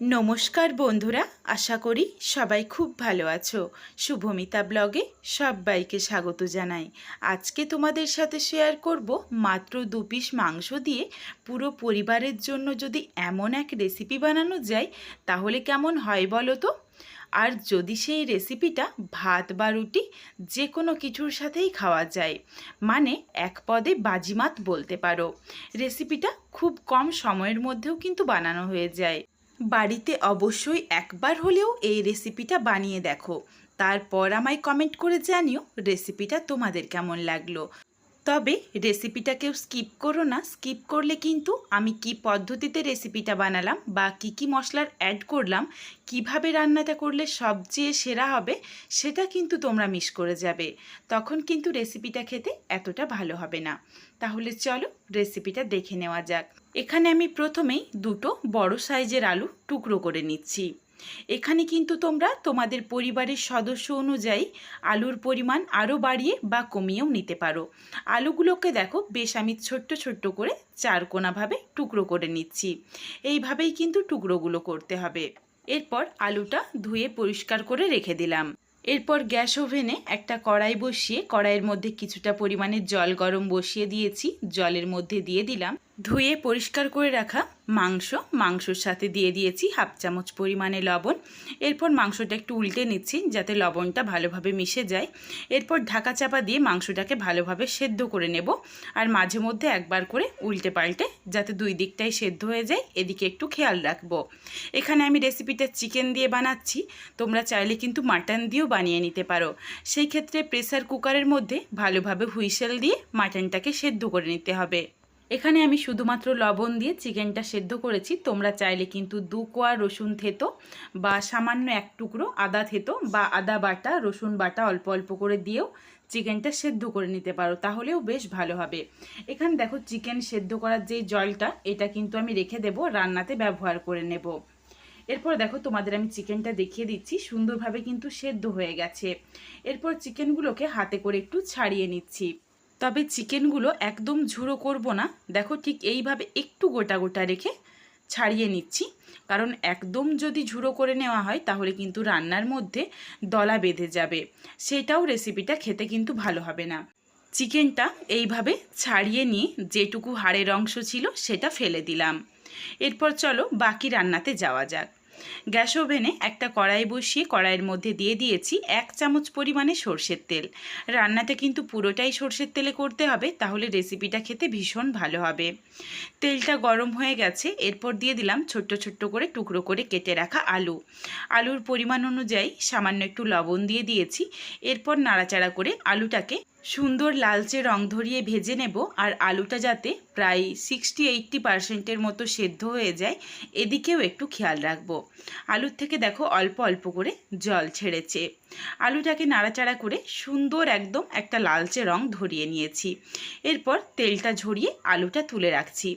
নমস্কার বন্ধুরা, আশা করি সবাই খুব ভালো আছো। শুভমিতা ব্লগে সবাইকে স্বাগত জানাই। আজকে তোমাদের সাথে শেয়ার করব মাত্র দু পিস মাংস দিয়ে পুরো পরিবারের জন্য যদি এমন এক রেসিপি বানানো যায়, তাহলে কেমন হয় বলো তো? আর যদি সেই রেসিপিটা ভাত বা রুটি যে কোনো কিছুর সাথেই খাওয়া যায় মানে এক পদে বাজিমাত বলতে পারো। রেসিপিটা খুব কম সময়ের মধ্যেও কিন্তু বানানো হয়ে যায়। বাড়িতে অবশ্যই একবার হলেও এই রেসিপিটা বানিয়ে দেখো। তারপর আমায় কমেন্ট করে জানিও রেসিপিটা তোমাদের কেমন লাগল। তবে রেসিপিটা কেউ স্কিপ করো না। স্কিপ করলে কিন্তু আমি কি পদ্ধতিতে রেসিপিটা বানালাম বা কি কি মশলার অ্যাড করলাম, কীভাবে রান্নাটা করলে সবচেয়ে সেরা হবে, সেটা কিন্তু তোমরা মিস করে যাবে। তখন কিন্তু রেসিপিটা খেতে এতটা ভালো হবে না। তাহলে চলো রেসিপিটা দেখে নেওয়া যাক। এখানে আমি প্রথমেই দুটো বড় সাইজের আলু টুকরো করে নিচ্ছি। এখানে কিন্তু তোমরা তোমাদের পরিবারের সদস্য অনুযায়ী আলুর পরিমাণ আরও বাড়িয়ে বা কমিয়েও নিতে পারো। আলুগুলোকে দেখো বেশ আমি ছোট্ট ছোট্ট করে চারকোনাভাবে টুকরো করে নিচ্ছি। এইভাবেই কিন্তু টুকরোগুলো করতে হবে। এরপর আলুটা ধুয়ে পরিষ্কার করে রেখে দিলাম। এরপর গ্যাস ওভেনে একটা কড়াই বসিয়ে কড়াইয়ের মধ্যে কিছুটা পরিমাণে জল গরম বসিয়ে দিয়েছি। জলের মধ্যে দিয়ে দিলাম। ধুয়ে পরিষ্কার করে রাখা মাংস। মাংসর সাথে দিয়ে দিয়েছি হাফ চামচ পরিমাণে লবণ। এরপর মাংসটা একটু উল্টে নিচ্ছি যাতে লবণটা ভালোভাবে মিশে যায়। এরপর ঢাকা চাপা দিয়ে মাংসটাকে ভালোভাবে সেদ্ধ করে নেব। আর মাঝে মধ্যে একবার করে উল্টে পাল্টে যাতে দুই দিকটাই সেদ্ধ হয়ে যায়, এদিকে একটু খেয়াল রাখব। এখানে আমি রেসিপিটা চিকেন দিয়ে বানাচ্ছি। তোমরা চাইলে কিন্তু মাটন দিয়েও বানিয়ে নিতে পারো। সেই ক্ষেত্রে প্রেসার কুকারের মধ্যে ভালোভাবে হুইসেল দিয়ে মাটনটাকে সেদ্ধ করে নিতে হবে। এখানে আমি শুধুমাত্র লবণ দিয়ে চিকেনটা সেদ্ধ করেছি। তোমরা চাইলে কিন্তু দু কোয়া রসুন থেতো বা সামান্য এক টুকরো আদা থেতো বা আদা বাটা, রসুন বাটা অল্প অল্প করে দিয়েও চিকেনটা সেদ্ধ করে নিতে পারো, তাহলেও বেশ ভালো হবে। এখানে দেখো চিকেন সেদ্ধ করার যে জলটা, এটা কিন্তু আমি রেখে দেব, রান্নাতে ব্যবহার করে নেব। এরপর দেখো তোমাদের আমি চিকেনটা দেখিয়ে দিচ্ছি, সুন্দরভাবে কিন্তু সেদ্ধ হয়ে গেছে। এরপর চিকেনগুলোকে হাতে করে একটু ছাড়িয়ে নিচ্ছি। তবে চিকেনগুলো একদম ঝুড়ো করব না। দেখো ঠিক এইভাবে একটু গোটা গোটা রেখে ছাড়িয়ে নিচ্ছি। কারণ একদম যদি ঝুড়ো করে নেওয়া হয়, তাহলে কিন্তু রান্নার মধ্যে দলা বেঁধে যাবে। সেটাও রেসিপিটা খেতে কিন্তু ভালো হবে না। চিকেনটা এইভাবে ছাড়িয়ে নিয়ে যেটুকু হাড়ের অংশ ছিল, সেটা ফেলে দিলাম। এরপর চলো বাকি রান্নাতে যাওয়া যাক। গ্যাস ওভেনে একটা কড়াই বসিয়ে কড়াইয়ের মধ্যে দিয়ে দিয়েছি এক চামচ পরিমাণে সর্ষের তেল। রান্নাটা কিন্তু পুরোটাই সর্ষের তেলে করতে হবে, তাহলে রেসিপিটা খেতে ভীষণ ভালো হবে। তেলটা গরম হয়ে গেছে, এরপর দিয়ে দিলাম ছোট্ট ছোট্ট করে টুকরো করে কেটে রাখা আলু। আলুর পরিমাণ অনুযায়ী সামান্য একটু লবণ দিয়ে দিয়েছি, এরপর নাড়াচাড়া করে আলুটাকে সুন্দর লালচে রং ধরিয়ে ভেজে নেব, আর আলুটা যাতে প্রায় সিক্সটি এইট্টি পার্সেন্টের মতো সেদ্ধ হয়ে যায়। এদিকেও একটু খেয়াল রাখব। আলুর থেকে দেখো অল্প অল্প করে জল ছেড়েছে। আলুটাকে নাড়াচাড়া করে সুন্দর একদম একটা লালচে রং ধরিয়ে নিয়েছি। এরপর তেলটা ঝরিয়ে আলুটা তুলে রাখছি।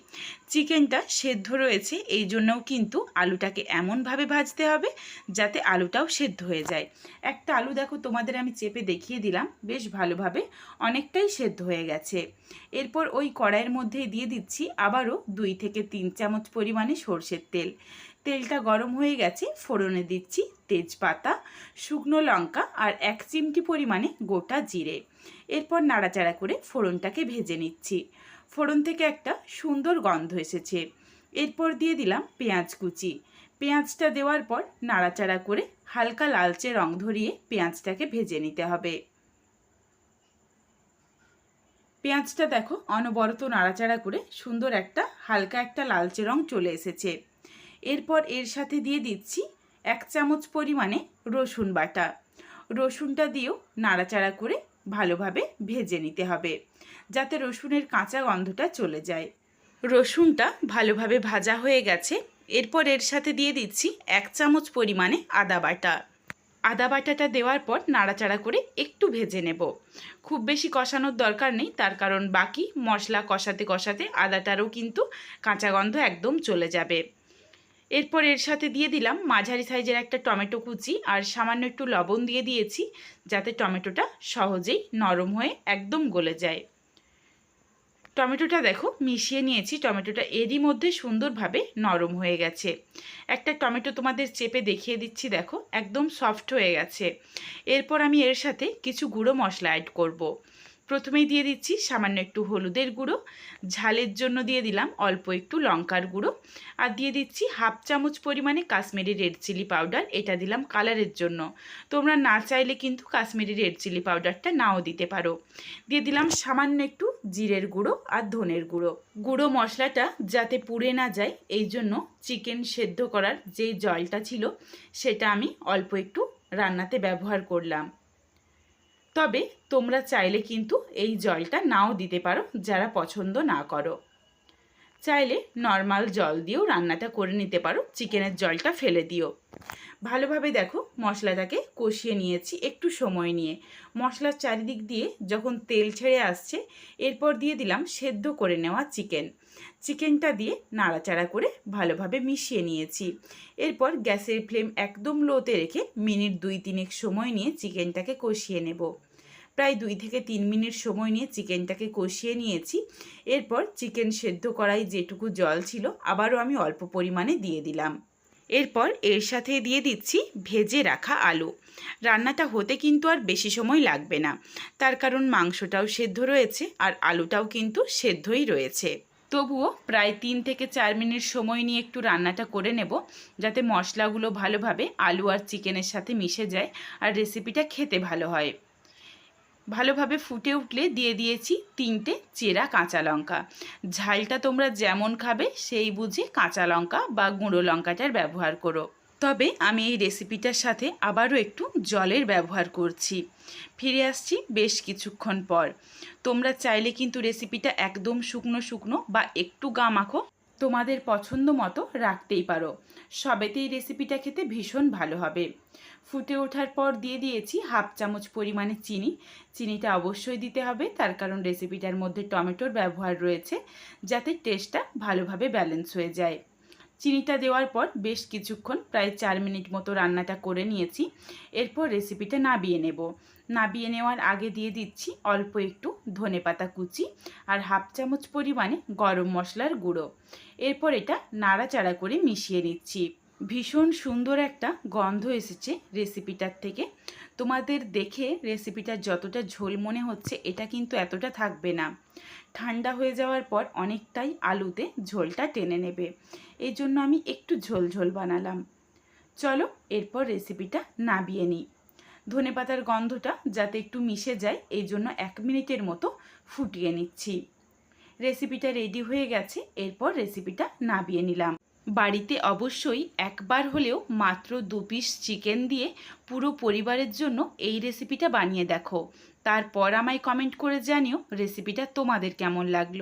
চিকেনটা সেদ্ধ রয়েছে, এই জন্যও কিন্তু আলুটাকে এমনভাবে ভাজতে হবে যাতে আলুটাও সেদ্ধ হয়ে যায়। একটা আলু দেখো তোমাদের আমি চেপে দেখিয়ে দিলাম, বেশ ভালোভাবে অনেকটাই সেদ্ধ হয়ে গেছে। এরপর ওই কড়াইয়ের মধ্যে দিয়ে দিচ্ছি আবারও দুই থেকে তিন চামচ পরিমাণে সর্ষের তেল। তেলটা গরম হয়ে গেছে, ফোড়নে দিচ্ছি তেজপাতা, শুকনো লঙ্কা আর এক চিমটি পরিমাণে গোটা জিরে। এরপর নাড়াচাড়া করে ফোড়নটাকে ভেজে নিচ্ছি। ফোড়ন থেকে একটা সুন্দর গন্ধ এসেছে। এরপর দিয়ে দিলাম পেঁয়াজ কুচি। পেঁয়াজটা দেওয়ার পর নাড়াচাড়া করে হালকা লালচে রং ধরিয়ে পেঁয়াজটাকে ভেজে নিতে হবে। পেঁয়াজটা দেখো অনবরত নাড়াচাড়া করে সুন্দর একটা হালকা একটা লালচে রং চলে এসেছে। এরপর এর সাথে দিয়ে দিচ্ছি এক চামচ পরিমাণে রসুন বাটা। রসুনটা দিয়েও নাড়াচাড়া করে ভালোভাবে ভেজে নিতে হবে, যাতে রসুনের কাঁচা গন্ধটা চলে যায়। রসুনটা ভালোভাবে ভাজা হয়ে গেছে। এরপর এর সাথে দিয়ে দিচ্ছি এক চামচ পরিমাণে আদা বাটা। আদা বাটাটা দেওয়ার পর নাড়াচাড়া করে একটু ভেজে নেব। খুব বেশি কষানোর দরকার নেই, তার কারণ বাকি মশলা কষাতে কষাতে আদাটারও কিন্তু কাঁচা গন্ধ একদম চলে যাবে। এরপর এর সাথে দিয়ে দিলাম মাঝারি সাইজের একটা টমেটো কুচি আর সামান্য একটু লবণ দিয়ে দিয়েছি, যাতে টমেটোটা সহজেই নরম হয়ে একদম গলে যায়। টমেটোটা দেখো, মিশিয়ে নিয়েছি। টমেটোটা এরই মধ্যে সুন্দরভাবে নরম হয়ে গেছে। একটা টমেটো তোমাদের চেপে দেখিয়ে দিচ্ছি, দেখো, একদম সফট হয়ে গেছে। এরপর আমি এর সাথে কিছু গুঁড়ো মশলা অ্যাড করব। প্রথমেই দিয়ে দিচ্ছি সামান্য একটু হলুদের গুঁড়ো, ঝালের জন্য দিয়ে দিলাম অল্প একটু লঙ্কার গুঁড়ো, আর দিয়ে দিচ্ছি হাফ চামচ পরিমাণে কাশ্মীরি রেড চিলি পাউডার, এটা দিলাম কালারের জন্য। তোমরা না চাইলে কিন্তু কাশ্মীরি রেড চিলি পাউডারটা নাও দিতে পারো। দিয়ে দিলাম সামান্য একটু জিরের গুঁড়ো আর ধনের গুঁড়ো। গুঁড়ো মশলাটা যাতে পুড়ে না যায়, এই জন্য চিকেন সেদ্ধ করার যে জলটা ছিল, সেটা আমি অল্প একটু রান্নাতে ব্যবহার করলাম। তবে তোমরা চাইলে কিন্তু এই জলটা নাও দিতে পারো, যারা পছন্দ না করো। চাইলে নর্মাল জল দিয়েও রান্নাটা করে নিতে পারো চিকেনের জলটা ফেলে দিও। ভালোভাবে দেখো মশলাটাকে কষিয়ে নিয়েছি একটু সময় নিয়ে। মশলার চারিদিক দিয়ে যখন তেল ছেড়ে আসছে, এরপর দিয়ে দিলাম সেদ্ধ করে নেওয়া চিকেন চিকেনটা দিয়ে নাড়াচাড়া করে ভালোভাবে মিশিয়ে নিয়েছি। এরপর গ্যাসের ফ্লেম একদম লোতে রেখে মিনিট দুই তিনেক সময় নিয়ে চিকেনটাকে কষিয়ে নেব। প্রায় দুই থেকে তিন মিনিট সময় নিয়ে চিকেনটাকে কষিয়ে নিয়েছি। এরপর চিকেন সেদ্ধ করাই যেটুকু জল ছিল, আবারও আমি অল্প পরিমাণে দিয়ে দিলাম। এরপর এর সাথে দিয়ে দিচ্ছি ভেজে রাখা আলু। রান্নাটা হতে কিন্তু আর বেশি সময় লাগবে না। তার কারণ মাংসটাও সেদ্ধ রয়েছে আর আলুটাও কিন্তু সেদ্ধই রয়েছে। তবুও প্রায় তিন থেকে চার মিনিট সময় নিয়ে একটু রান্নাটা করে নেব, যাতে মশলাগুলো ভালোভাবে আলু আর চিকেনের সাথে মিশে যায় আর রেসিপিটা খেতে ভালো হয়। ভালোভাবে ফুটে উঠলে দিয়ে দিয়েছি তিনটে চেরা কাঁচা লঙ্কা। ঝালটা তোমরা যেমন খাবে সেই বুঝে কাঁচা লঙ্কা বা গুঁড়ো লঙ্কাটার ব্যবহার করো। তবে আমি এই রেসিপিটার সাথে আবারও একটু জলের ব্যবহার করছি। ফিরে আসছি বেশ কিছুক্ষণ পর। তোমরা চাইলে কিন্তু রেসিপিটা একদম শুকনো শুকনো বা একটু গা মাখো তোমাদের পছন্দ মতো রাখতেই পারো। সবেতেই রেসিপিটা খেতে ভীষণ ভালো হবে। ফুটে ওঠার পর দিয়ে দিয়েছি হাফ চামচ পরিমাণে চিনি। চিনিটা অবশ্যই দিতে হবে, তার কারণ রেসিপিটার মধ্যে টমেটোর ব্যবহার রয়েছে, যাতে টেস্টটা ভালোভাবে ব্যালেন্স হয়ে যায়। চিনিটা দেওয়ার পর বেশ কিছুক্ষণ, প্রায় চার মিনিট মতো রান্নাটা করে নিয়েছি। এরপর রেসিপিটা নাবিয়ে নেব। নাবিয়ে নেওয়ার আগে দিয়ে দিচ্ছি অল্প একটু ধনে পাতা কুচি আর হাফ চামচ পরিমাণে গরম মশলার গুঁড়ো। এরপর এটা নাড়াচাড়া করে মিশিয়ে নিচ্ছি। ভীষণ সুন্দর একটা গন্ধ এসেছে রেসিপিটার থেকে। তোমাদের দেখে রেসিপিটা যতটা ঝোল মনে হচ্ছে, এটা কিন্তু এতটা থাকবে না। ঠান্ডা হয়ে যাওয়ার পর অনেকটাই আলুতে ঝোলটা টেনে নেবে। এই জন্য আমি একটু ঝোল ঝোল বানালাম। চলো এরপর রেসিপিটা নাবিয়ে নিই। ধনে পাতার গন্ধটা যাতে একটু মিশে যায়, এই জন্য এক মিনিটের মতো ফুটিয়ে নিচ্ছি। রেসিপিটা রেডি হয়ে গেছে, এরপর রেসিপিটা নাবিয়ে নিলাম। বাড়িতে অবশ্যই একবার হলেও মাত্র দু পিস চিকেন দিয়ে পুরো পরিবারের জন্য এই রেসিপিটা বানিয়ে দেখো। তারপর আমায় কমেন্ট করে জানিও রেসিপিটা তোমাদের কেমন লাগল।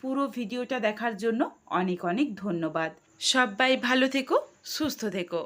পুরো ভিডিওটা দেখার জন্য অনেক অনেক ধন্যবাদ। সবাই ভালো থেকো সুস্থ থেকো।